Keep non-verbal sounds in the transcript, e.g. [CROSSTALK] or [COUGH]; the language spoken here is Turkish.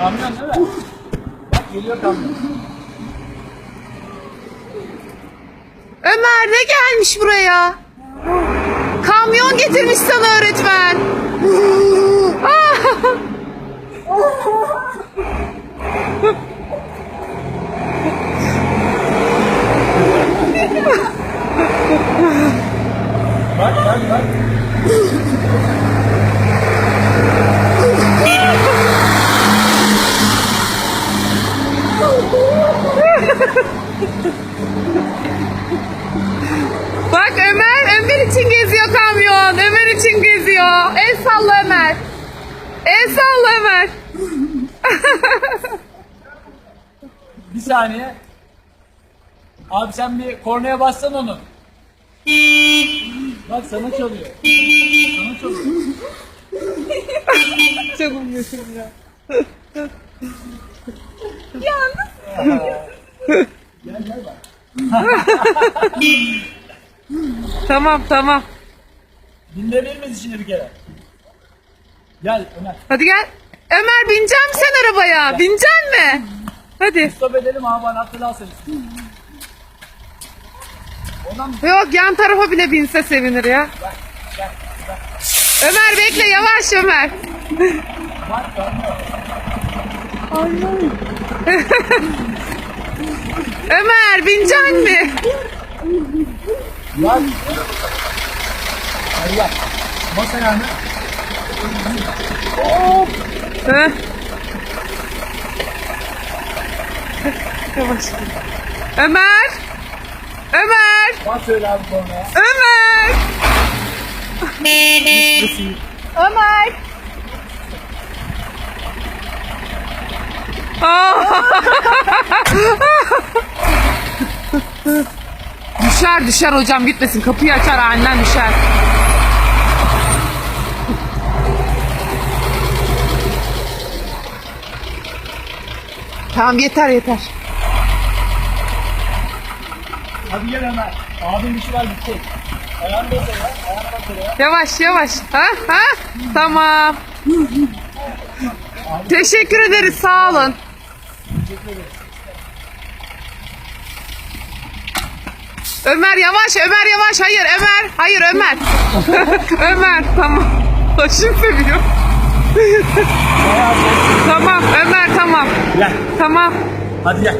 Kamyon değil mi? Bak geliyor kamyon. Ömer ne gelmiş buraya? Kamyon getirmiş sana öğretmen. Bak bak bak. [LAUGHS] Bak Ömer, Ömer için geziyor kamyon. Ömer için geziyor. El salla Ömer. El salla Ömer. [LAUGHS] Bir saniye. Abi sen bir kornaya bassan onu. Bak sana çalıyor. Sana çalıyor. [LAUGHS] Çok umuyorsun ya. Gel gel bak. Tamam tamam. Dinleyebilir miyiz şimdi bir kere? Gel Ömer. Hadi gel. Ömer binecek misin sen arabaya? Binecek mi? Hadi. Stop edelim abi anahtarı al seni. Ondan Yok yan tarafa bile binse sevinir ya. Ömer bekle yavaş Ömer. bak. Ömer binecek mi? Hadi gel. Bas ayağını. Heh. Yavaş. Ömer. Ömer. Bas öyle abi kornaya. Ömer. Ömer. Düşer düşer hocam gitmesin kapıyı açar aniden düşer. Tamam yeter yeter. Hadi gel Ömer. Abim bir şey var gidecek. Ayağını bas oraya. Ayağını bas oraya. Yavaş yavaş. Ha ha. Tamam. Teşekkür ederiz sağ olun. Ömer yavaş, Ömer yavaş. Hayır Ömer, hayır Ömer. [LAUGHS] Ömer tamam. Başım seviyor. [LAUGHS] tamam Ömer tamam. Gel. Tamam. Hadi gel.